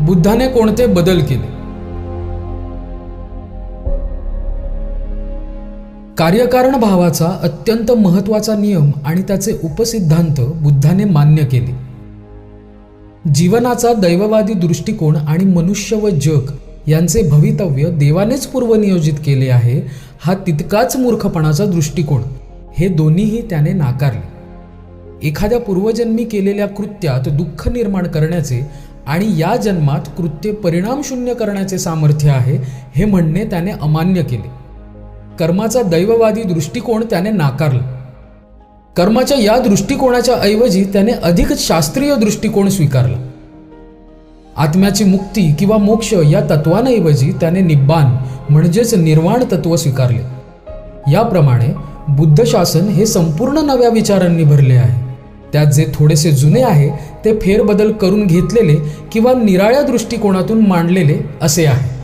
बुद्धाने कोणते बदल केले? कार्यकारण भावाचा अत्यंत महत्त्वाचा नियम आणि त्याचे उपसिद्धांत बुद्धाने मान्य केले. जीवनाचा दैववादी दृष्टिकोन आणि मनुष्य व जग यांचे भवितव्य देवानेच पूर्वनियोजित केले आहे हा तितकाच मूर्खपणाचा दृष्टिकोन. हे दोन्हीही त्याने नाकारले. एखाद्या पूर्वजन्मी केलेल्या कृत्यात दुःख निर्माण करण्याचे आणि या जन्मात कृत्य परिणामशून्य करण्याचे सामर्थ्य आहे हे म्हणणे त्याने अमान्य केले. कर्माचा दैववादी दृष्टिकोन त्याने नाकारला. कर्माच्या या दृष्टिकोनाच्या ऐवजी त्याने अधिक शास्त्रीय दृष्टिकोन स्वीकारला. आत्म्याची मुक्ती किंवा मोक्ष या तत्वांऐवजी त्याने निब्बान म्हणजेच निर्वाण तत्व स्वीकारले. याप्रमाणे बुद्ध शासन हे संपूर्ण नव्या विचारांनी भरले आहे. त्यात जे थोडेसे जुने आहे ते फेरबदल करून घेतलेले किंवा निराळ्या दृष्टिकोनातून मांडलेले असे आहे.